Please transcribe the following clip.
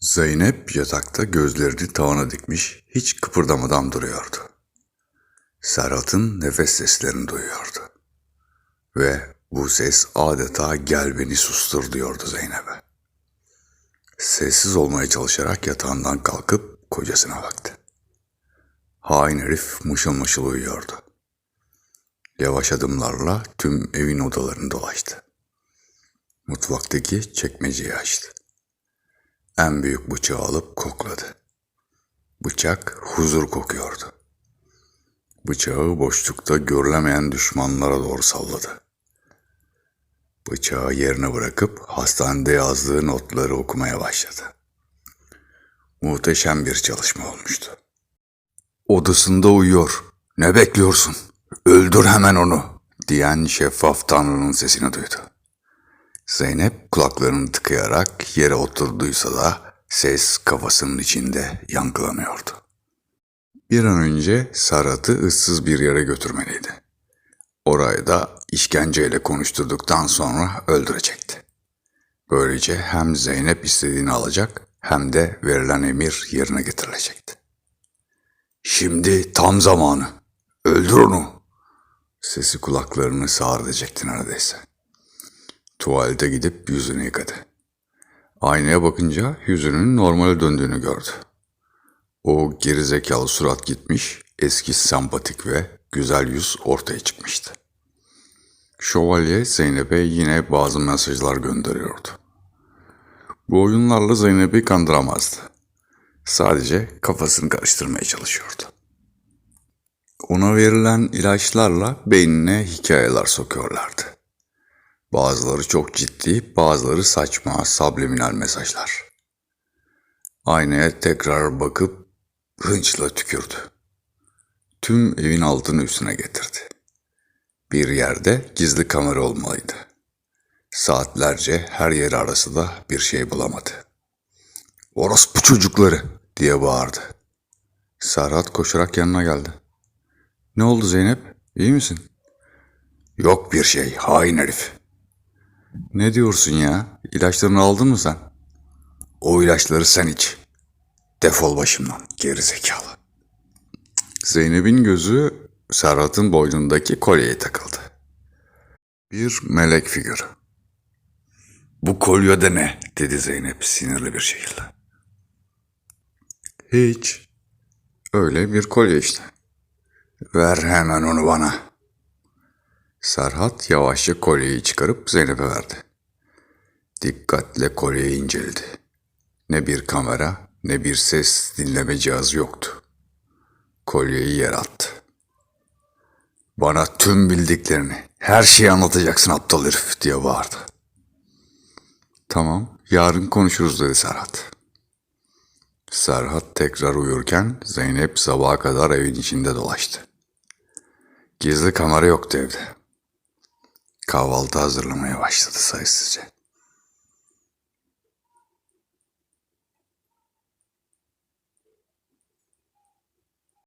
Zeynep yatakta gözlerini tavana dikmiş, hiç kıpırdamadan duruyordu. Serhat'ın nefes seslerini duyuyordu. Ve bu ses adeta gel beni sustur diyordu Zeynep'e. Sessiz olmaya çalışarak yatağından kalkıp kocasına baktı. Hain herif mışıl mışıl uyuyordu. Yavaş adımlarla tüm evin odalarını dolaştı. Mutfaktaki çekmeceyi açtı. En büyük bıçağı alıp kokladı. Bıçak huzur kokuyordu. Bıçağı boşlukta görülemeyen düşmanlara doğru salladı. Bıçağı yerine bırakıp hastanede yazdığı notları okumaya başladı. Muhteşem bir çalışma olmuştu. Odasında uyuyor. Ne bekliyorsun? Öldür hemen onu diyen şeffaf tanrının sesini duydu. Zeynep kulaklarını tıkayarak yere oturduysa da ses kafasının içinde yankılanıyordu. Bir an önce Serhat'ı ıssız bir yere götürmeliydi. Orayı da işkenceyle konuşturduktan sonra öldürecekti. Böylece hem Zeynep istediğini alacak hem de verilen emir yerine getirilecekti. Şimdi tam zamanı. Öldür onu. Sesi kulaklarını sağır edecekti neredeyse. Tuvalete gidip yüzünü yıkadı. Aynaya bakınca yüzünün normale döndüğünü gördü. O gerizekalı surat gitmiş, eski sempatik ve güzel yüz ortaya çıkmıştı. Şövalye Zeynep'e yine bazı mesajlar gönderiyordu. Bu oyunlarla Zeynep'i kandıramazdı. Sadece kafasını karıştırmaya çalışıyordu. Ona verilen ilaçlarla beynine hikayeler sokuyorlardı. Bazıları çok ciddi, bazıları saçma, subliminal mesajlar. Aynaya tekrar bakıp hınçla tükürdü. Tüm evin altını üstüne getirdi. Bir yerde gizli kamera olmalıydı. Saatlerce her yer arası da bir şey bulamadı. Orospu çocukları diye bağırdı. Serhat koşarak yanına geldi. Ne oldu Zeynep? İyi misin? Yok bir şey hain herif. Ne diyorsun ya? İlaçlarını aldın mı sen? O ilaçları sen iç. Defol başımdan gerizekalı. Zeynep'in gözü Serhat'ın boynundaki kolyeye takıldı. Bir melek figürü. Bu kolye de ne? dedi Zeynep sinirli bir şekilde. Hiç. Öyle bir kolye işte. Ver hemen onu bana. Serhat yavaşça kolyeyi çıkarıp Zeynep'e verdi. Dikkatle kolyeyi inceledi. Ne bir kamera ne bir ses dinleme cihazı yoktu. Kolyeyi yere attı. Bana tüm bildiklerini, her şeyi anlatacaksın aptal herif diye bağırdı. Tamam, yarın konuşuruz dedi Serhat. Serhat tekrar uyurken Zeynep sabaha kadar evin içinde dolaştı. Gizli kamera yoktu evde. Kahvaltı hazırlamaya başladı sayısızca.